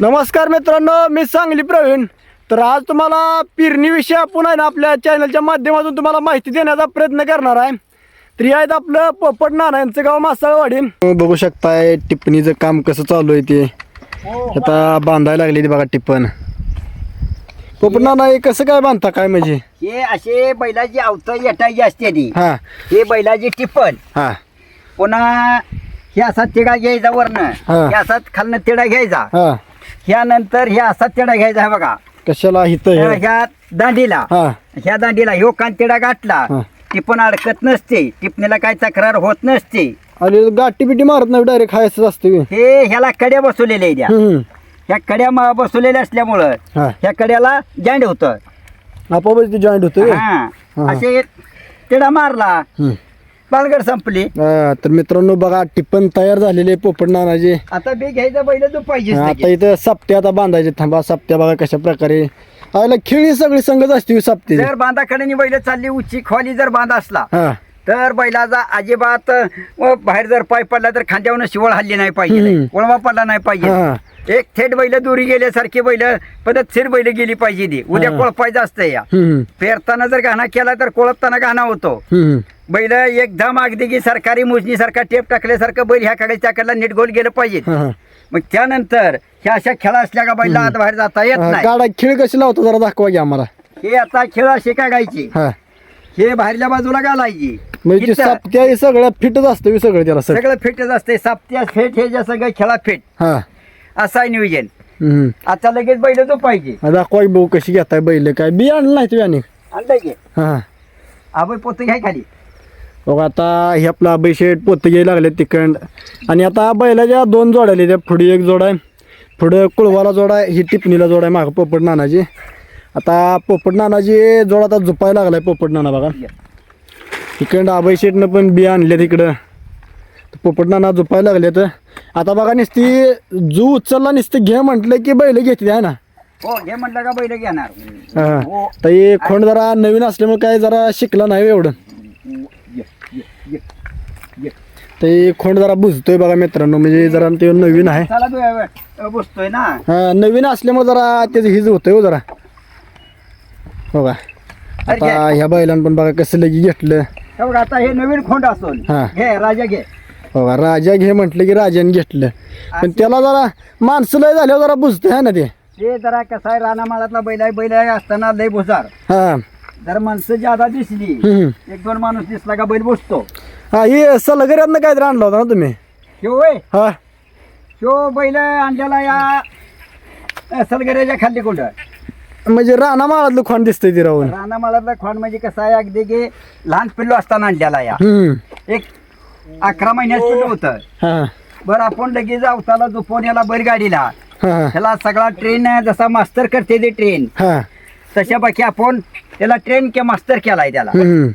नमस्कार मित्रांनो मी सांगली प्रवीण. तर आज तुम्हाला पेरणीविषयी आपण आहे ना आपल्या चॅनलच्या माध्यमातून तुम्हाला माहिती देण्याचा प्रयत्न करणार आहे. तर हे आहेत आपलं पोपट नाना यांचं गाव मासाळवाडी. बघू शकताय टिप्पणीचं काम कसं चालू आहे ते. आता बांधायला लागली ती बघा टिप्पण पोपट नाना हे कसं काय बांधता काय म्हणजे? हे असे बैलाची अवतं येटायची असते ती. हा. हे बैलाची टिप्पण हा. पुन्हा हे असा तिडा घ्यायचा वरनं. हा. हे असा खालनं तिडा घ्यायचा. हा. ह्यानंतर हे असा तिडा घ्यायचा आहे बघा. कशाला हे? ह्या दांडीला. हा. ह्या दांडीला ह्यो कान तिडा गाठला. हा. टिपण अडकत नसते. टिपणीला काय तक्रार होत नसते. आणि गाठी बिटी मारत नाही डायरेक्ट खायचं असते हे ह्याला कड्या बसवलेल्या आहेत या. ह्या कड्या म- बसवलेल्या असल्यामुळं हा. ह्या कड्याला जॉईंट होतं. आपोआपच ते जॉईंट होतं हा. हा. असे तिडा मारला. हम्म. पालगड संपली. हा, तर मित्रांनो बघा टिप्पण तयार झालेले पोपट नानाचे आता बे घ्यायचा बैल जो पाहिजे आता इथं सप्ते आता बांधायचे. थांबा सप्त्या बघा कशा प्रकारे. आयला खेळी सगळी संगत असते सप्ते. जर बांधाकडे बैल चालली उची खोली जर बांध असला हा. तर बैलाचा अजिबात बाहेर जर पाय पडला तर खांद्यावरून शिवळ हल्ली नाही पाहिजे. हम्म. वळवा पडला नाही पाहिजे. हा. एक थेट बैल दुरी गेल्यासारखी बैल पद्धतशीर बैल गेली पाहिजे ती. उद्या हा. कोळपायचं असतं या. हम्म, पेरताना जर घाणा केला तर कोळपताना घाणा होतो. हम्म, बैल एकदम अगदी की सरकारी मोजणी सारखा टेप टाकल्यासारखं बैल ह्या कडे त्या कडला नीट गोल गेलं पाहिजे. मग त्यानंतर ह्या अशा खेळा असल्या का बैला आत बाहेर जाता येत नाही. गाडा खेळ कशी लावतो जरा दाखवा घ्या आम्हाला. हे आता खेळ असे काय गायची? हा. बाहेरल्या बाजूला घालायची. म्हणजे इथं सप्त्या सगळ्या फिटच असतं सगळं त्याला सगळं. सगळं फिटच असते. साप्त्या फेट हे जे सगळं खेळा फिट. हा. असं आहे नियोजन. हम्म. आता लगेच बैल तो पाहिजे. हा, दाखवा की भाऊ कशी घेताय बैल. काय बी आणलं नाही तुम्ही आणि. आणलंय की. हा. आबाई पोत घ्याय खाली. बघा आता हे आपला बैशेट पोत घ्यायला लागले तिकंड. आणि आता बैलाच्या दोन जोड्या त्या पुढे एक जोड आहे. पुढं कुळवाला जोड आहे. ही टिपणीला जोड आहे. मागं पोपट नानाची आता पोपट नानाची जोड आता झुपायला लागलाय पोपट नाना बघा. तिकडं आबाई शेटनं पण बिया आणल्या तिकडं पोपट नाना झुपायला लागले तर आता बघा नुसती जू उचलला नुसतं घे म्हटलं की बैल घेतली आहे ना. हो हे म्हटलं का बैल घेणार? हा. हो. तर हे खोंड जरा नवीन असल्यामुळे काय जरा शिकला नाही एवढं. हे खोंड जरा बुजतोय बघा मित्रांनो म्हणजे जरा ते नवीन आहे. तू बसतोय ना? हा नवीन असल्यामुळे जरा त्याचं हिज होतंय हो जरा. हो का आता ह्या बैलांना पण बघा कसं लगी घेतलं. आता हे नवीन खोंड असून. हा. घे राजा घे. हो का राजा घे म्हटलं की राजाने घेतलं. पण त्याला जरा माणसं लय झाल्यावर जरा बुजतंय है ना ते? ते जरा कसं आहे रानामाळातला बैल आहे बैल असताना लय भुसार हा. जर माणसं ज्यादा दिसली. एक दोन माणूस दिसला का बैल बसतो हा हे सलगऱ्यातनं काहीतरी आणलं होतं ना तुम्ही? ह्यो वय हा. ह्यो बैल आणलेला या सलगऱ्याच्या खाली कोंड म्हणजे राणा माळातलं खोंड दिसतंय ती राहून. रानामाळातला खोंड म्हणजे कसं आहे अगदी की लहान पिल्लू असताना आणलेला या. हम्म. एक अकरा महिन्यात पिल्लू होतं. हा. बरं आपण लगेच अवताला झोपवून याला बैलगाडीला. हा. त्याला सगळा ट्रेन जसा मास्तर करते ते ट्रेन हा. तशा बाकी आपण त्याला ट्रेन के मास्तर केलाय त्याला. हम्म.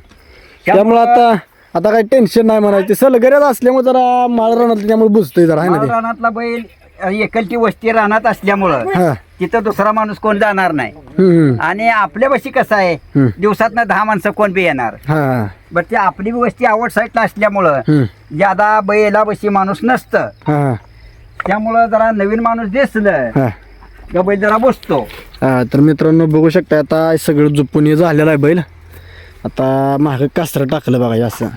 त्यामुळे आता आता काही टेन्शन नाही म्हणायचं. सलगऱ्यात असल्यामुळे जरा माळ राहणार त्यामुळे बुजतोय जरा आहे ना ते? रानातला बैल अ, एकलटी वस्ती रानात असल्यामुळं तिथं दुसरा माणूस कोण जाणार नाही. हम्म. आणि आपल्या बशी कसं आहे. दिवसात दहा माणसं कोण बी येणार. हा. बरं ते आपली बी वस्ती आवड साईडला असल्यामुळं हम्म. ज्यादा बैला बशी माणूस नसतं. हा. त्यामुळं जरा नवीन माणूस दिसलं हा. का बैल जरा बसतो. हा तर मित्रांनो बघू शकता आता हे सगळं जुपून हे झालेलं आहे बैल. आता मागं कासरं टाकलं बघा हे असं.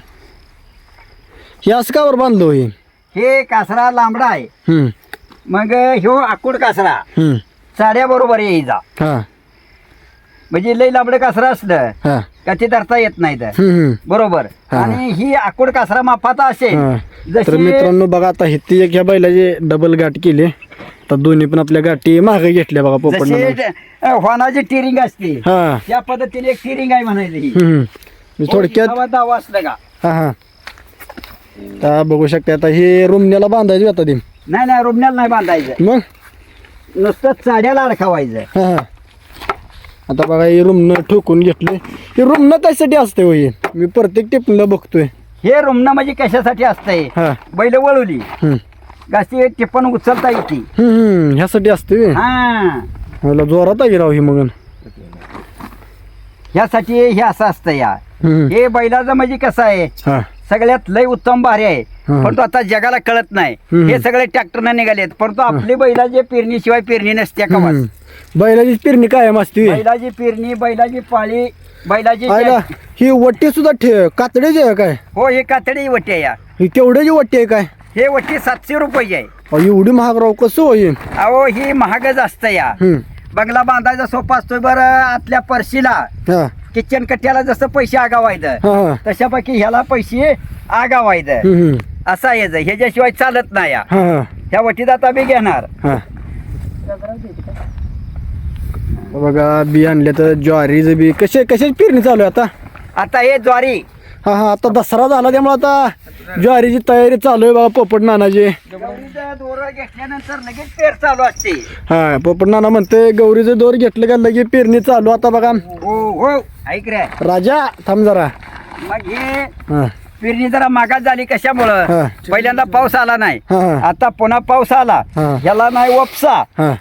हे असं कावर बांधलो हे हे कासरा लांबडा आहे. हम्म. मग ह्यो आकुड कासरा. हम्म. साड्या बरोबर यायचा हा. म्हणजे लई लांबडं कासरा असलं हा. का ते धरता येत नाही तर हम्म, हम्म. बरोबर. हा. आणि ही आकुड कासरा मापाता असेल हा. तर जशी मित्रांनो बघा आता हिती एक ह्या बैलाची डबल गाठ केली. तर दोन्ही पण आपल्या गाठी मागे घेतल्या बघा पोपट जशी वाहनाची टिरिंग असते हा. त्या पद्धतीने एक टिरिंग आहे म्हणायचं ही. हम्म. मी थोडक्यात दावा असलं का? हा हा. आता बघू शकता आता हे रुमण्याला बांधायची आता ते. नाही नाही रुमण्याला नाही बांधायचं. मग? नुसतं चाड्याला अडकावायचं हा हा. आता बघा हे रुमनं ठोकून घेतले हे रुमनं कशासाठी असते हो हे? मी प्रत्येक टिपणीला बघतोय. हे रुमणं म्हणजे कशासाठी असतंय? हा. बैल वळवली. हम्म. गाची टिप्पण उचलता येते. हम्म, हम्म. ह्यासाठी असते व्हय. हा. मला जोरात आहे राव ही मग ह्यासाठी हे असं असतं या. हम्म. हे बैलाचं म्हणजे कसं आहे? हा. सगळ्यात लय उत्तम भारी आहे. परंतु आता जगाला कळत नाही. हे. सगळे ट्रॅक्टरनं निघालेत. परंतु आपली बैलाची पेरणीशिवाय पेरणी नसते का. बैलाची पेरणी कायम असते. बैलाची पेरणी बैलाची पाळी बैलाची ही वट्टी सुद्धा ठे कातड्याची आहे काय? हो हे कातडी वटी आहे या. ही केवढ्याची वट्टी आहे काय? हे वटी सातशे रुपयाची आहे. एवढी महाग राव कसं होईल? अहो ही महागच असतं या. बंगला बांधायचा सोपा असतोय बरं आतल्या परशीला किचन कट्ट्याला जसं पैसे आगावायचं तशापैकी ह्याला पैसे आगावायचं. असं आहे याचं. ह्याच्याशिवाय चालत नाही. या ह्या वटीत आता बी घेणार. हा. बघा बी आणले तर ज्वारीचं बी. कसे कशाची पेरणी चालू आहे आता? आता हे ज्वारी हा हा आता दसरा झाला त्यामुळे आता ज्वारीची तयारी चालू आहे बघा पोपट नानाची. गौरीचं दोरं घेतल्यानंतर लगेच पेर चालू असते. हा पोपट नाना म्हणते गौरीचं दोर घेतलं का लगे पेरणी चालू आता बघा. हो हो ऐक रे. राजा थांब जरा. मग हे हा. पेरणी जरा मागास झाली. कशामुळं? पहिल्यांदा पाऊस आला नाही. आता पुन्हा पाऊस आला. ह्याला नाही वपसा. हा.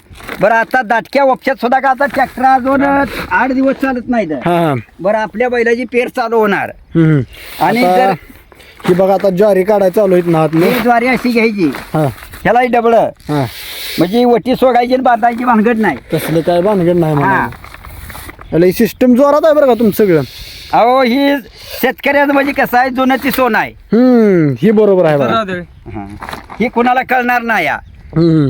बरं आता दाटक्या वपशात सुद्धा का आता ट्रॅक्टर अजून आठ दिवस चालत नाही बरं आपल्या बैलाची पेर चालू होणार. आणि जर- बघा आता ज्वारी काढायला चालू आहेत ना ही ज्वारी अशी घ्यायची. हा. ह्यालाही डबळ म्हणजे वटी सोगायची आणि बांधायची भानगड नाही. तसलं काय भानगड नाही याला सिस्टम जोरात आहे बरं का तुमचं सगळं. अहो ही शेतकऱ्याचं म्हणजे कसं आहे जुनं ती सोनं आहे हम्म ही बरोबर आहे बघा हा. ही कुणाला कळणार नाही या हम्म.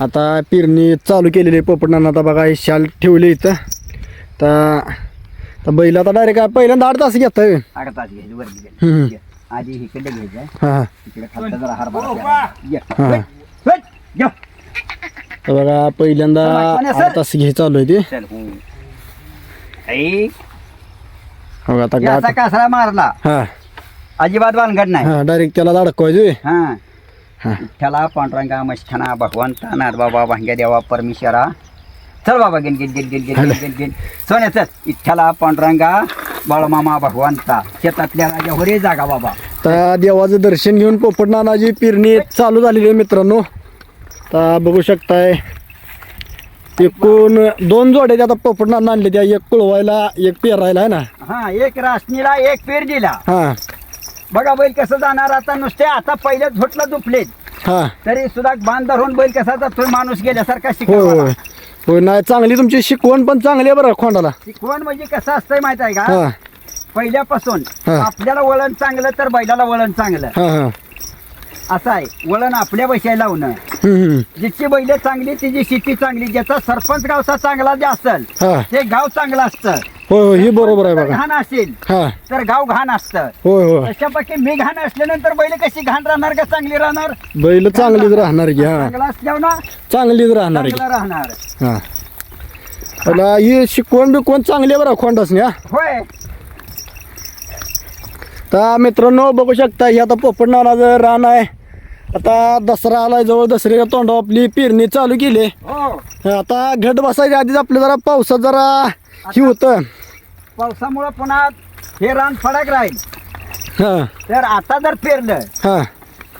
आता पेरणी चालू केलेली आहे पोपटनानं आता बघा हे शाल ठेवले इथं तर तर बैल आता डायरेक्ट पहिल्यांदा आठ तास घेत आहे अडा तास घ्यायची वरती हम्म. घ्यायची. आधी इकडे घ्यायचं हा इकडे खालचा जरा हरभरा घ्यायचा. ये. हा. वट, वट, घ्या. तर बघा पहिल्यांदा? आठ तास घे चालू आहे ते चल. आई. हो आता कासरा मारला. अजिबात वानगड नाही. डायरेक्ट त्याला धडकवायचोय हा. हा. पांडुरंगा मष्ठाना भगवंता नाथबाबा भांग्या देवा परमेश्वरा. चल बाबा गेन गेन गेन गेन गेन गेन गेन. सोन्या चल. विठ्ठला पांडुरंगा बाळमामा भगवंता शेतातल्या राजा होरे जागा बाबा. तर देवाचं दर्शन घेऊन पोपट नानाजी पिरणी चालू झालेली आहे मित्रांनो. तर बघू शकताय एकूण दोन जोड्या आता पोपट नाना आणले त्या. एक कुळवायला एक पेरायला आहे ना? हा एक रासनीला एक पेर दिला हा. बघा बैल कसं जाणार आता. नुसते आता पहिल्या झोटला दुपलेत हा. तरी सुद्धा बांध धरून बैल कसा जातोय माणूस गेल्यासारखा होय शिकवला होय नाही चांगली तुमची शिकवण पण चांगली आहे बरं खोंडाला. शिकवण म्हणजे कसं असतंय माहीत आहे का? हा. पहिल्यापासून हा. आपल्याला वळण चांगलं तर बैलाला वळण चांगलं. हा हा. असं आहे वळण आपल्या बशायला लावणं. हम्म. जिची बैल चांगली तिची शेती चांगली ज्याचा सरपंच गावचा चांगला जे असेल हा. ते गाव चांगलं असतं. होय होय ही बरोबर आहे जर बघा. घाण असेल हा. तर गाव घाण असतं. होय होय. तशापैकी मी घाण असल्यानंतर बैल कशी घाण राहणार का चांगली राहणार? बैल चांगलीच राहणार की हा. चांगला असल्यावर ना चांगलीच राहणार की. चांगला राहणार. हा. ही शिकवण बिकवण चांगली आहे बरं खोंडाच हा? होय. तर मित्रांनो बघू शकता ही आता पोपट नानाचं रान आहे. आता दसरा आलाय जवळ दसऱ्याच्या तोंडावर आपली पेरणी चालू केली. हो. आता घट बसायच्या आधीच आपलं जरा पावसात जरा ही होतं. पावसामुळे पुन्हा हे रान फडक राहील. हा. तर आता जर पेरलं हा.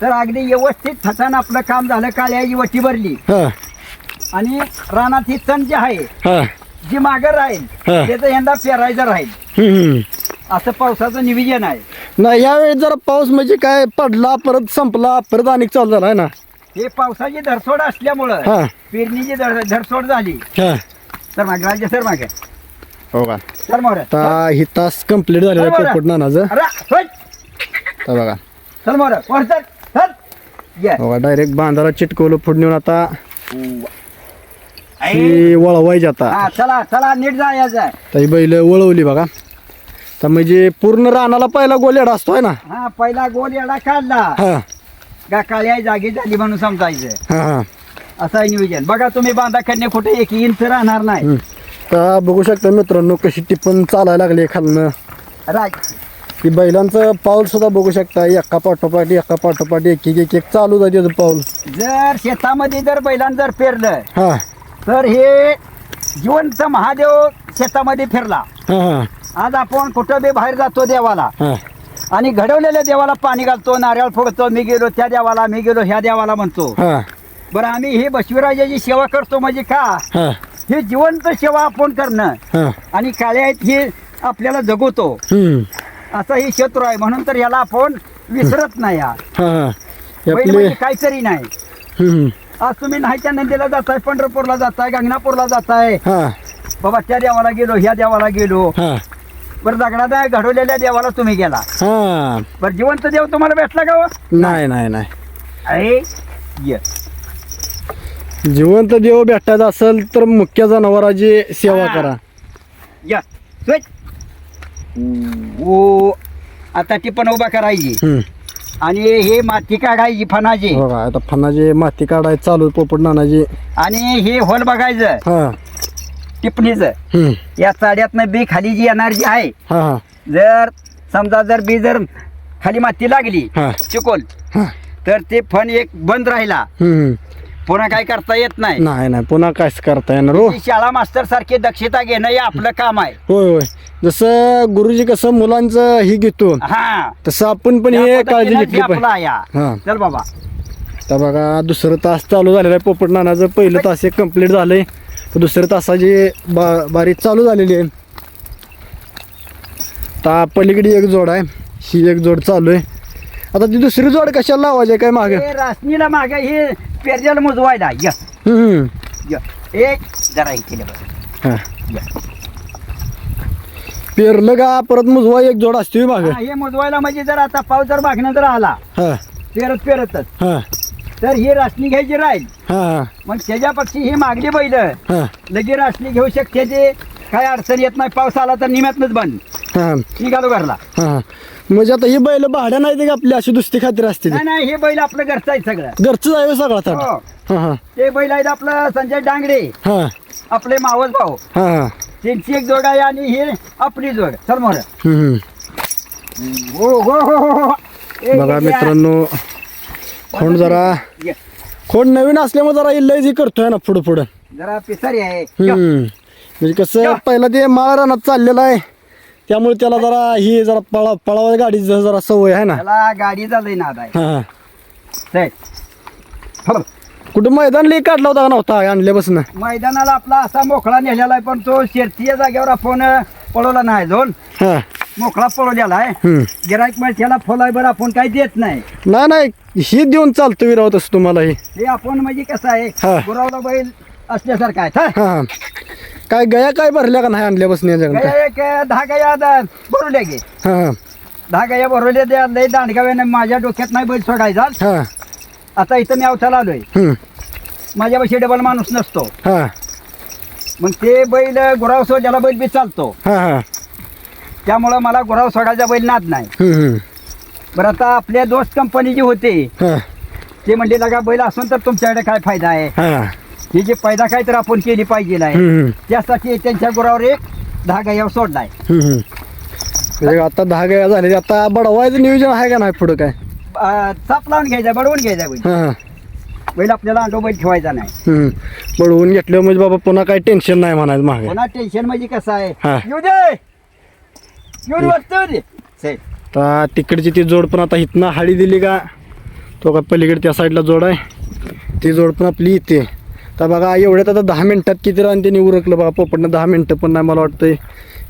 तर अगदी व्यवस्थित थटान आपलं काम झालं काळ्याची वटी भरली. हा. आणि रानात ही तण जी आहे हा. जी मागं राहील हा. त्याचं यंदा पेरायचं राहील. हम्म. असं पावसाचं नियोजन आहे. नाही यावेळेस जरा पाऊस म्हणजे काय पडला परत संपला परत आणि चालू झाला आहे ना? हे पावसाची धरसोड असल्यामुळं हा. पेरणीची धर- धरसोड झाली. हा. तर मागे राजे सर मागे. हो का? सर मोर. आता ही तास कंप्लीट झालेलं आहे पोपट नानाचं तर बघा. सर मोर वर सर सर. ये. डायरेक्ट बांधाला चिटकवलं फुडणीवर आता. आई. ही वळवायची आता. हा चला चला नीट तर ही बैल वळवली बघा. तर म्हणजे पूर्ण रानाला पहिला गोलेडा असतो ना? हा पहिला गोल येडा काढला. हा. का काळ्या जागी झाली म्हणून समजायचं. हा हा. असं आहे नियोजन. बघा तुम्ही बांधा करणे कुठे एक इंच राहणार नाही. हम्म. तर बघू शकता मित्रांनो कशी टिपण चालायला लागली खालनं राज. की बैलांचं पाऊल सुद्धा बघू शकता. एका पाठोपाठ एका पाठोपाठ एक एक एक एक चालू त्याचं पाऊल. जर शेतामध्ये जर बैलांना जर पेरलं हा. तर हे जिवंत महादेव शेतामध्ये फिरला. हा हा. आज आपण कुठं बी बाहेर जातो देवाला. आणि घडवलेल्या देवाला पाणी घालतो नारळ फोडतो मी गेलो त्या देवाला मी गेलो ह्या देवाला म्हणतो. बरं आम्ही ही बसविराजाची सेवा करतो म्हणजे का? हा. जिवंत सेवा आपण करणं. आणि काळ्या आहेत हे आपल्याला जगवतो. असा ही शत्रू आहे म्हणून तर याला आपण विसरत नाही म्हणजे काहीतरी नाही. आज तुम्ही नाहीच्या नंदीला जाताय पंढरपूरला जाताय गंगनापूरला जाताय. बाबा त्या देवाला गेलो ह्या देवाला गेलो. बरं दगडात घडवलेल्या देवाला तुम्ही गेला हा बरं जिवंत देव तुम्हाला भेटला का हो? नाही नाही नाही अरे ये. जिवंत देव भेटायचा असेल तर मुख्य जनावराची सेवा हा. करा या स्वेच. ओ आता ती पण उभा करायची हम्म. आणि हे माती काढायची फणाची बघा आता फणाची माती काढायची चालू पोपट नानाची आणि हे होल बघायचं हा टिपणीचं. हम्म. या चाड्यातनं बी खाली जी येणार जी आहे हा हा. जर समजा जर बी जर खाली माती लागली हा. चिकोल हा. तर ते फण एक बंद राहिला. हम्म. पुन्हा काय करता येत नाही. नाही नाही. पुन्हा कायच करता येणार हो. शाळा मास्तर सारखी दक्षता घेणं हे आपलं काम आहे. होय होय. जसं गुरुजी कसं मुलांचं ही घेतो हा. तसं आपण पण हे काळजी घेतली आपलं हा. चल बाबा. तर बघा दुसरं तास चालू झालेलं आहे. पोपट नानाचं पहिलं तास एक कंप्लीट झालंय. दुसरं तासाची बा बारीक चालू झालेली आहे. आता पलीकडे एक जोड आहे. ही एक जोड चालू आहे. आता ती दुसरी जोड कशाला लावायची काय मागे? रासनीला मागे हे पेरजेल मुजवायला. य. हम्म. य. एक जरा केलं बरं. हा. पेरलं का? परत मुजवा एक जोड असते मागे. हा, मुजवायला म्हणजे जर आता पाऊस जर मागणं जर आला हा. पेरत पेरतच. हा. तर ही रासनी घ्यायची राहील. हा. मग त्याच्यापेक्षा ही मागली बैल. हा. लगे रासनी घेऊ शकते ते. काय अडचण येत नाही. पाऊस आला तर निम्यातनच बंद. हा. निघालो घरला. हा. म्हणजे आता ही बैल भाड्या नाही का आपली? अशी दुसरी खात्री असते नाही नाही हे बैल आपलं घरचं आहे सगळं. घरचं आहे सगळा हो. ताट हा हा. ते बैल आहेत आपलं संजय डांगडे. हा. आपले मावस भाऊ. हा हा. त्यांची एक जोड आहे आणि हे आपली जोड चल मोर हम्म. हो हो हो हो, हो. ए, बघा मित्रांनो खोंड जरा ये. खोंड नवीन असल्यामुळे जरा इल्लजी करतोय ना पुढं पुढं जरा पिसारी आहे हम्म. म्हणजे कसं. पहिला ते माळ रानात चाललेलं आहे त्यामुळे त्याला जरा ही जरा पळा पळावा गाडी जरा सवय आहे ना त्याला गाडीचा लई नाद आहे हा हा. हो. कुठं मैदान लई काढला होता का नव्हता आणल्यापासून मैदानाला आपला असा मोकळा नेलेला आहे पण तो शेरतीच्या जागेवर आपण पळवला नाही झोन हा मोकळा आहे हम्म. गिराईक म्हणजे त्याला फॉलोवर आपण काही देत नाही नाही नाही ही देऊन चालतो विरावत असं तुम्हाला ही हे आपण म्हणजे कसं आहे. गुरावला बैल असल्यासारखं आहे हा. हा हा. काय गया काय भरल्या का नाही आणल्यापासून या जगात गया एक दहा गया द- भरवल्या गे हा हा. दहा गया भरवल्या त्या लई दांडगाव्याने माझ्या डोक्यात नाही बैल सोडायचा हा आता इथं मी अवताला आलोय हम्म. माझ्यापाशी डबल माणूस नसतो हा मग ते बैल गुराव सोडल्याला बैल बी चालतो. हा हा. त्यामुळं मला गुराव सोडायचा बैल नाद नाही. हम्म. बरं आता आपल्या दोस्त कंपनी जी होते हा. ते म्हणले लगा बैल असून तर तुमच्याकडे काय फायदा आहे? हा. ही जी पैदा काय तर आपण केली पाहिजे आहे. हम्म, हम्म. त्यासाठी त्यांच्या गुरावर एक दहा गायावर सोडलाय. हम्म, हम्म. म्हणजे आता दहा गाया झाले आता बडवायचं नियोजन आहे का नाही पुढं काय? चाप लावून घ्यायचा बडवून घ्यायचा बैल. हा. बैल आपल्याला अंडो बैल ठेवायचा नाही. हम्म. बडवून घेतलं म्हणजे बाबा पुन्हा काही टेन्शन नाही म्हणायचं मागे. पुन्हा टेन्शन म्हणजे कसं आहे. येऊ दे! येऊन वाटतं दे से. आता तिकडची ती जोड पण आता इथनं हाडी दिली का? तो का पलीकडे त्या साईडला जोड आहे. ती जोड पण आपली इथे. तर बघा एवढ्यात आता दहा मिनिटात किती रान त्यांनी उरकलं बघा. पोपटनं दहा मिनिटं पण नाही मला वाटतंय.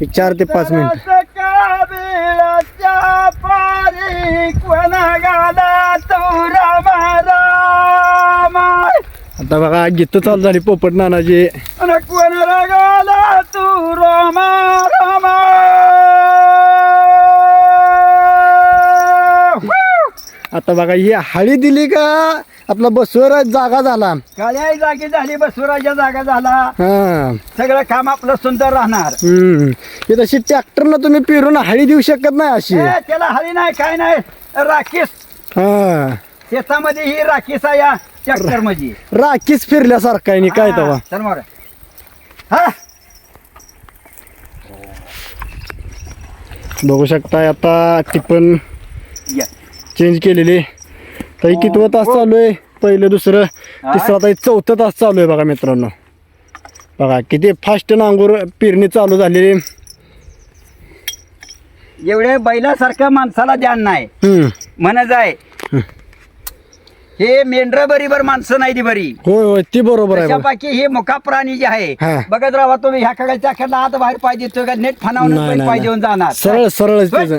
एक चार ते पाच मिनिट. काबिळाच्या पारी कोण गाला तो रामा रामा आता बघा गीतं चालू झाली. पोपट नानाची तू रामा रामा आता बघा ही हाडी दिली का? आपला बसवर जागा झाला. काळ्या जागी झाली बसवराच्या जागा झाला. हा. सगळं काम आपलं सुंदर राहणार. हम्म. ही तशी ट्रॅक्टरनं तुम्ही पिरून हाडी देऊ शकत नाही अशी. त्याला हरी नाही काय नाही. राखीस. हा. शेतामध्ये ही राखीस आहे या ट्रॅक्टरमध्ये राखीच फिरल्यासारखा आहे नी काय तवा? हा, चल मोर हा. बघू शकताय आता ती पण ये. चेंज केलेली. ताई कितवं तास चालू आहे? पहिलं दुसरं तिसरं ताई चौथं तास चालू आहे बघा मित्रांनो. बघा किती फास्ट नांगूर पेरणी चालू झालेली. एवढे बैलासारखं माणसाला ध्यान नाही. हम्म. म्हणत आहे. हे मेंढर बरी बर माणसं नाही ती बरी होय होय ती बरोबर आहे बघा. त्याच्यापैकी हे मुका प्राणी जे आहे. बघत राहा तुम्ही ह्या कागाच्या खेळला आत बाहेर पाहिजे तो का नेट नाही, फनावून नाही, पाहिजे जाणार सरळ. त्याचं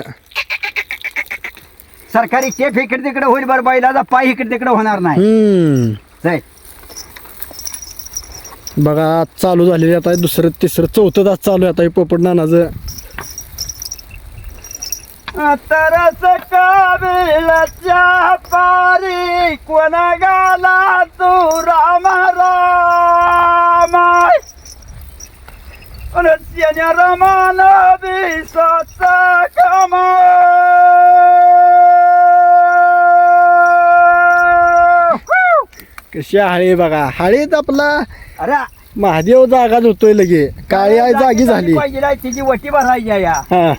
सरकारी टेप इकडे तिकडे होईल बरं बैलाचा पाय इकडे तिकडे होणार नाही हम्म जाय. बघा चालू झालेली आता दुसरं तिसरं चौथं तास चालू आहे आता हे पोपट नानाचं तरस काबिलच्या पारी कोण गाला तू राम राम रस्त्याने रमान काम कशी हाळी बघा. हाळीत आपला अरे महादेव जागाच होतोय लगे. काळी आई जागी झाली. पाहिजे तिची वटी भरायची या. हा.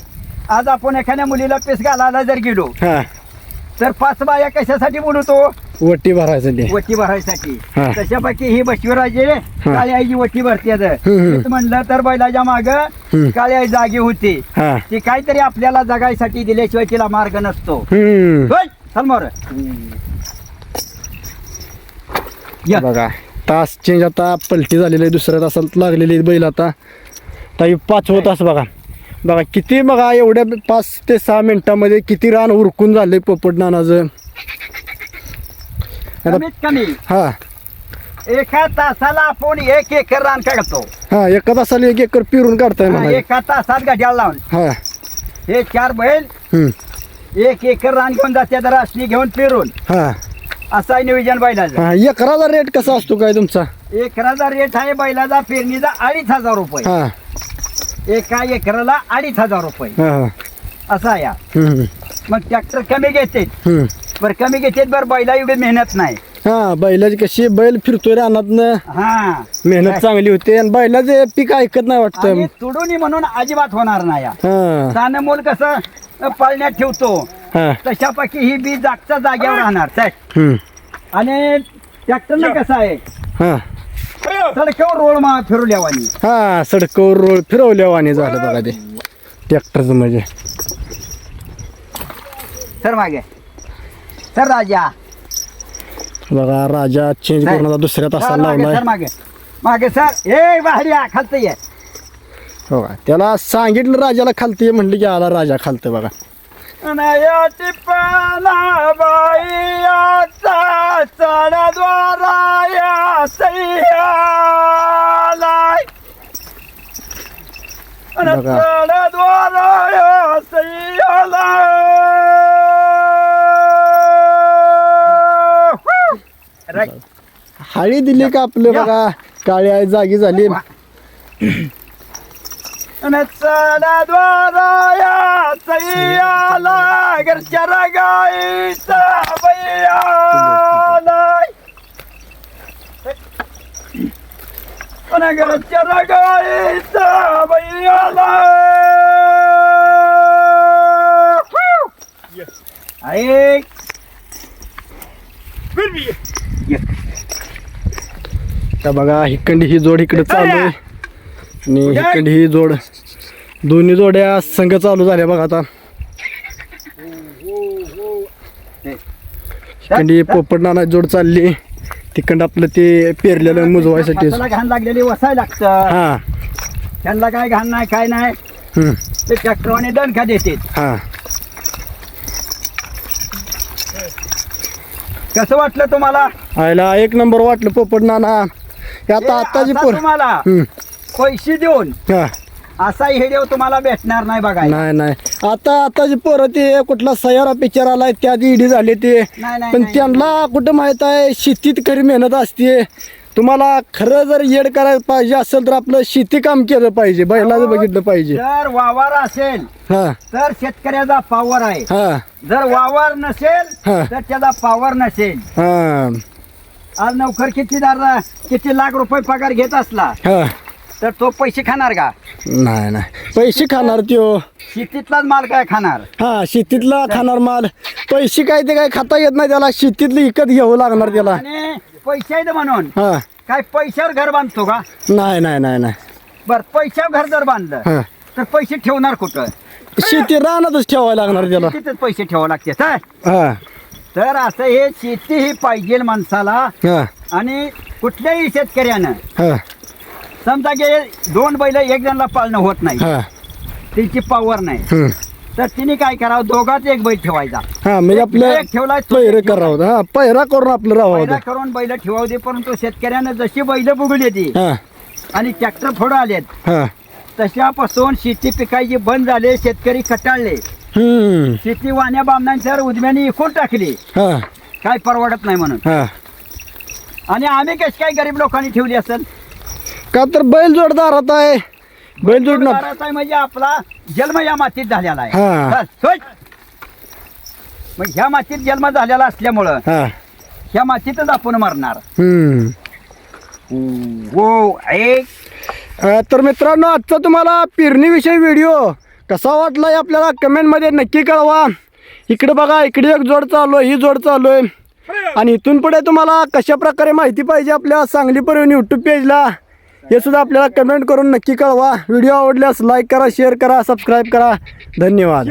आज आपण एखाद्या मुलीला पेस घालायला जर गेलो हा. तर पाच बाया कशासाठी बोलवतो? वट्टी भरायचं ते वटी भरायसाठी. हा. तशापैकी ही बसविराजे काळी आईची वटी भरते हम्म. म्हणलं तर बैलाच्या माग. काळी आई जागी होती. हा. ती काहीतरी आपल्याला जगायसाठी दिल्याशिवाय तिला मार्ग नसतो. हम्म. होय? चल मोर. या. बघा तास चेंज आता पलटी झालेली आहे दुसऱ्या तासात लागलेली बैल आता. ताई पाचवं तास बघा. बघा किती बघा एवढ्या पाच ते सहा मिनिटामध्ये किती रान उरकून झालंय पोपट नानाचं. कमीत कमी. हा. एका तासाला आपण एक एकर रान काढतो. हा एका तासाला एक एकर पिरून काढताय हा, एका तासात गड्याला लावून. हा. हे चार बैल हम्म. एक एकर रान घेऊन जाते तर असली घेऊन फिरून हा. असं आहे नियोजन बैलाचं. हा एकराचा रेट कसा असतो काय तुमचा? एकराचा रेट आहे बैलाचा पेरणीचा अडीच हजार रुपये. हा. एका एकराला अडीच हजार रुपये. हा. असा या. हम्म, मग ट्रॅक्टर कमी घेते हम्म. बरं कमी घेते बरं बैला एवढी मेहनत नाही. हा बैलाची कशी बैल फिरतोय रानातनं हा. मेहनत चांगली होते आणि बैलाचे पीक ऐकत नाही वाटतं. आणि तुडुनी म्हणून अजिबात होणार नाही या. हा. सानं मूल कसं अ, पाळण्यात ठेवतो. हा. तशापैकी ही बी जागच्या जागेवर राहणार. साहेब हम्म, आणि ट्रॅक्टरनं कसं आहे? हा. सडक्यावर रोड मा फिरवल्यावानी. हा सडकवर रोड फिरवल्यावाने झालं बघा ते. ट्रॅक्टरचं म्हणजे. सर मागे. सर राजा. बघा राजा चेंज नाही. करून आता दुसऱ्या सर तासाला मागे लावलाय. सर मागे. मागे सर. ए बाहेर खालतं ये. बघा त्याला सांगितलं राजाला खालतं म्हणलं की आला राजा खालतं बघा. नया टिपना बाईयाचा चढद्वारा या सह्यालाय अन बघा. चढद्वारा या सह्यालाय राईट हाळी दिली का आपलं. बघा काळी आई जागी झाली अन चढद्वारा या सह्याला घरच्या रगाईचा बैयालाय अन घरच्या रगाईचा बैयालाय अरे तर बघा हिकंडी ही जोड इकडे चालू आहे आणि हिकंडी ही जोड. दोन्ही जोड्या संघ चालू झाल्या बघा आता. हिकंडी पोपट नाना जोड चालली. तिकडं आपलं ते पेरलेलं मुजवायसाठी. घाण लागलेली वसाय लागतं. हा. त्यांना काय घाण नाही काय नाही. ते ट्रॅक्टरवाने दणका देते हा. कसं वाटलं तुम्हाला? आयला एक नंबर वाटलं पोपट नाना. हे आता आता पोर तुम्हाला? पैसे देऊन हा. असा हेडेव तुम्हाला भेटणार नाही बघायला. नाही नाही. आता आताची पोरं ते कुठला सयारा पिक्चर आलाय त्यात ईडी झाले ते. नाही, नाही, पण नाही. त्यांना कुठं माहीत आहे शेतीत खरी मेहनत असते. तुम्हाला खरं जर येड करायला पाहिजे असेल तर आपलं शेती काम केलं पाहिजे बैलाचं बघितलं पाहिजे. जर वावर असेल हा. तर शेतकऱ्याचा पावर आहे. हा. जर वावर नसेल हा. तर त्याचा पावर नसेल. हा. आज नोकर कितीदार किती लाख रुपये पगार घेत असला हा. तर तो पैसे खाणार का? नाही नाही. पैसे खाणार त्यो. शेतीतलाच माल काय खाणार? हा शेतीतला खाणार माल. पैसे काय ते काय खाता येत नाही त्याला. शेतीतलं विकत घ्यावं लागणार त्याला. आणि पैसे आहेत म्हणून. हा. काय पैशावर घर बांधतो का? नाही नाही नाही नाही. बर पैशावर घर जर बांधलं हा. तर पैसे ठेवणार कुठं? शेती रानातच ठेवायला लागणार त्याला. तिथेच पैसे ठेवावं लागते. काय हा. तर असं हे शेती ही पाहिजे माणसाला. हा. आणि कुठल्याही शेतकऱ्यानं हा. समजा गेले दोन बैल एक जणाला पाळणं होत नाही. हा. त्यांची पावर नाही. हम्म. तर तिने काय करावं? दोघात एक बैल ठेवायचा. हा म्हणजे आपलं एक ठेवला तो पैर एक ठेवला. हा पैरा करून आपलं राहावं करून बैल ठेवावं दे परंतु शेतकऱ्यानं जशी बैल बुगली ती हा. आणि ट्रॅक्टर फोडं आलेत हा. तशापासून शेती पिकायची बंद झाले शेतकरी कटाळले हम्म. शेती वाण्या बामणांच्या उद्म्याने इकून टाकली. हा. काय परवडत नाही म्हणून. हा. आणि आम्ही कशी काय गरीब लोकांनी ठेवली असेल? का तर बैल जोडदारात आहे. बैल जोडणार आहे म्हणजे आपला जन्म या मातीत झालेला आहे. हा. चल, सोड. मग ह्या मातीत जन्म झालेला असल्यामुळं हा. ह्या मातीतच आपण मरणार. हम्म. हो एक अ, तर मित्रांनो आजचा तुम्हाला पेरणीविषयी व्हिडिओ कसा वाटला हे आपल्याला कमेंटमध्ये नक्की कळवा. इकडे बघा इकडे एक जोड चालू आहे ही जोड चालू आहे. आणि इथून पुढे तुम्हाला कशा प्रकारे माहिती पाहिजे आपल्या सांगली पर्यंत यूट्यूब पेजला हे सुद्धा आपल्याला कमेंट करून नक्की कळवा. व्हिडिओ आवडल्यास लाईक करा शेअर करा सबस्क्राईब करा. धन्यवाद.